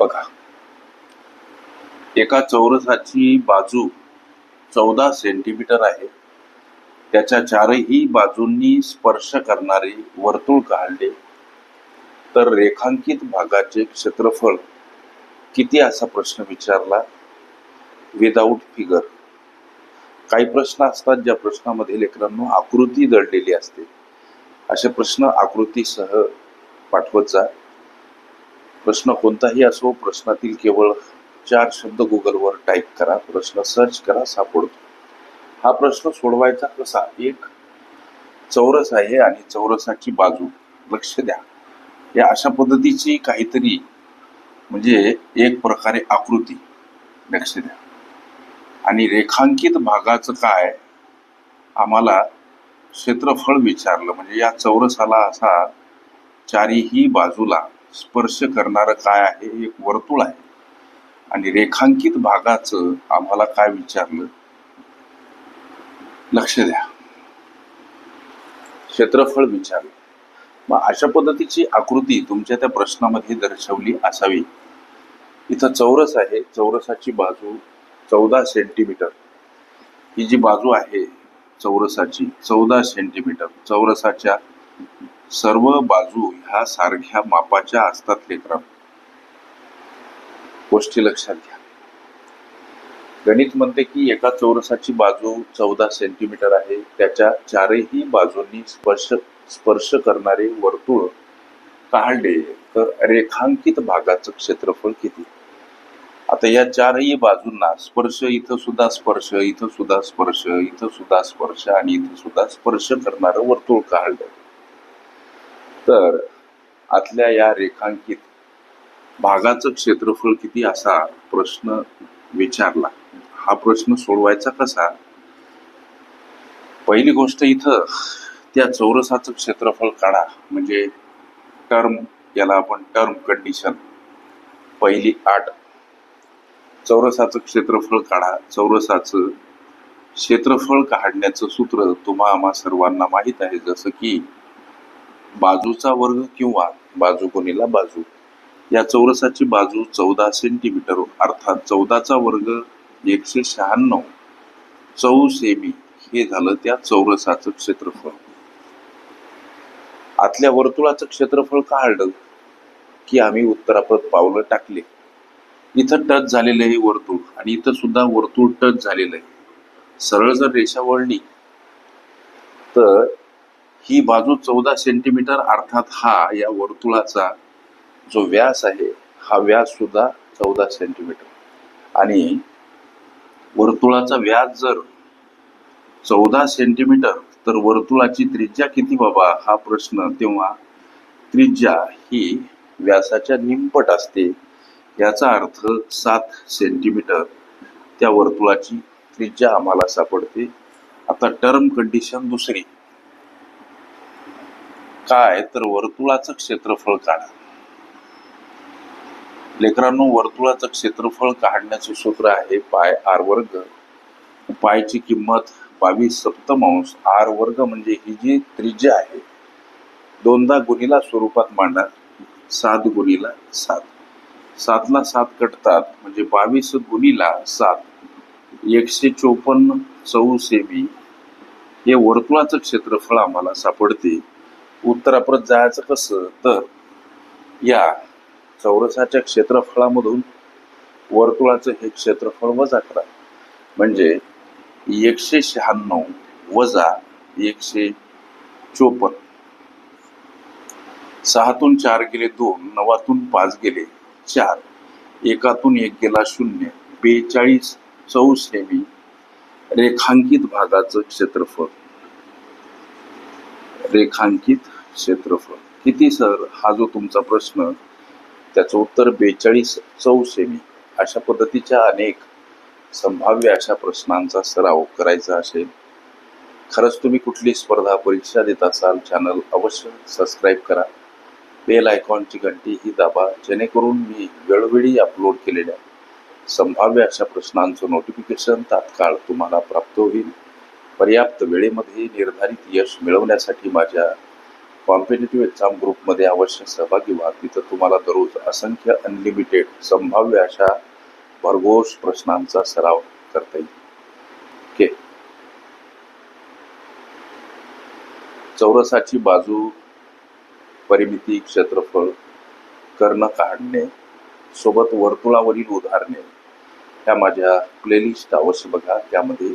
बघा. एका चौरसाची बाजू चौदा सेंटीमीटर आहे. त्याच्या चारही बाजूंनी स्पर्श करणारे वर्तुळ काढले. तर रेखांकित भागाचे क्षेत्रफळ किती असा प्रश्न विचारला? विदाऊट फिगर काही प्रश्न असतात ज्या प्रश्नामध्ये लेकरांनो आकृती दडलेली असते. असे प्रश्न आकृतीसह पाठवत जा. प्रश्न कोणताही असो प्रश्नातील केवळ चार शब्द गुगलवर टाईप करा प्रश्न सर्च करा सापडतो. हा प्रश्न सोडवायचा कसा? एक चौरस आहे आणि चौरसाची बाजू. लक्ष द्या. या अशा पद्धतीची काहीतरी म्हणजे एक प्रकारे आकृती. लक्ष द्या. आणि रेखांकित भागाचं काय? आम्हाला क्षेत्रफळ विचारलं. म्हणजे या चौरसाला असा चारीही बाजूला स्पर्श करणारं काय आहे एक वर्तुळ आहे. आणि रेखांकित भागाचं आम्हाला काय विचारलं? लक्ष द्या. क्षेत्रफळ विचारलं. मग अशा पद्धतीची आकृती तुमच्या त्या प्रश्नामध्ये दर्शवली असावी. इथं चौरस आहे. चौरसाची बाजू चौदा सेंटीमीटर. ही जी बाजू आहे चौरसाची चौदा सेंटीमीटर. चौरसाच्या सर्व बाजू ह्या सारख्या मापाच्या असतात लेकरा. गोष्टी लक्षात घ्या. गणित म्हणते की एका चौरसाची बाजू चौदा सेंटीमीटर आहे त्याच्या चारही बाजूंनी स्पर्श स्पर्श करणारे वर्तुळ काढले तर रेखांकित भागाचं क्षेत्रफळ किती? आता या चारही बाजूंना स्पर्श इथं सुद्धा स्पर्श इथं सुद्धा स्पर्श इथं सुद्धा स्पर्श आणि इथं सुद्धा स्पर्श करणारं वर्तुळ काढलं. तर आतल्या या रेखांकित भागाचं क्षेत्रफळ किती असा प्रश्न विचारला. हा प्रश्न सोडवायचा कसा? पहिली गोष्ट इथं त्या चौरसाचं क्षेत्रफळ काढा. म्हणजे टर्म याला आपण टर्म कंडिशन पहिली आठ. चौरसाचं क्षेत्रफळ काढा. चौरसाचं क्षेत्रफळ काढण्याचं सूत्र तुम्हा आम्हा सर्वांना माहीत आहे. जसं की बाजूचा वर्ग किंवा बाजू कोणीला बाजू? या चौरसाची बाजू चौदा सेंटीमीटर अर्थात चौदाचा वर्ग एकशे शहाण्णव. चौ सेमी हे झालं त्या चौरसाचं क्षेत्रफळ. आतल्या वर्तुळाचं क्षेत्रफळ काढलं की आम्ही उत्तराप्रत पावलं टाकले. इथं टच झालेलं आहे वर्तुळ आणि इथं सुद्धा वर्तुळ टच झालेलं आहे. सरळ जर रेषा वळली तर ही बाजू चौदा सेंटीमीटर अर्थात हा या वर्तुळाचा जो व्यास आहे हा व्यास सुद्धा चौदा सेंटीमीटर आणि वर्तुळाचा व्यास जर चौदा सेंटीमीटर तर वर्तुळाची त्रिज्या किती बाबा? हा प्रश्न तेव्हा त्रिज्या ही व्यासाच्या निमपट असते. याचा अर्थ सात सेंटीमीटर त्या वर्तुळाची त्रिज्या आम्हाला सापडते. आता टर्म कंडिशन दुसरी. काय तर वर्तुळाचं क्षेत्रफळ काढा. लेकरांनो वर्तुळाचं क्षेत्रफळ काढण्याचं सूत्र आहे पाय आर वर्ग. पायची किंमत बावीस सप्तमांश. आर वर्ग म्हणजे ही जी त्रिज्या आहे दोनदा गुणीला स्वरूपात मांडा. सात गुणीला सात. सातला सात कटतात म्हणजे बावीस गुणीला सात. एकशे चोपन्न चौ सेमी हे वर्तुळाचं क्षेत्रफळ आम्हाला सापडते. उत्तराप्रत जायचं कसं? तर या चौरसाच्या क्षेत्रफळामधून वर्तुळाचं हे क्षेत्रफळ वजा करा. म्हणजे एकशे शहाण्णव वजा एकशे चोपन्न. सहातून चार गेले दोन नवातून पाच गेले चार. एकातून एक गेला शून्य. बेचाळीस चौ सेमी रेखांकित भागाचं क्षेत्रफळ. रेखांकित क्षेत्रफळ. किती सर? हा जो तुमचा प्रश्न त्याचं उत्तर बेचाळीस चौ सेमी. अशा पद्धतीच्या अनेक संभाव्य अशा प्रश्नांचा सराव करायचा असेल. खरंच तुम्ही कुठली स्पर्धा परीक्षा देत असाल चॅनल अवश्य सबस्क्राईब करा. बेल आयकॉनची घंटी ही दाबा जेणेकरून मी वेळोवेळी अपलोड केलेल्या संभाव्य अशा प्रश्नांचं नोटिफिकेशन तात्काळ तुम्हाला प्राप्त होईल. पर्याप्त वेळेमध्ये निर्धारित यश मिळवण्यासाठी माझ्या कॉम्पिटेटिव्ह एक्झाम ग्रुपमध्ये अवश्य सहभागी व्हा. तिथं तुम्हाला दररोज असंख्य अनलिमिटेड संभाव्य अशा भरघोस प्रश्नांचा सराव करता येईल. ओके चौरसाची बाजू परिमिती क्षेत्रफळ कर्ण काढणे सोबत वर्तुळावरील उदाहरणे ह्या माझ्या प्लेलिस्ट अवश्य बघा. त्यामध्ये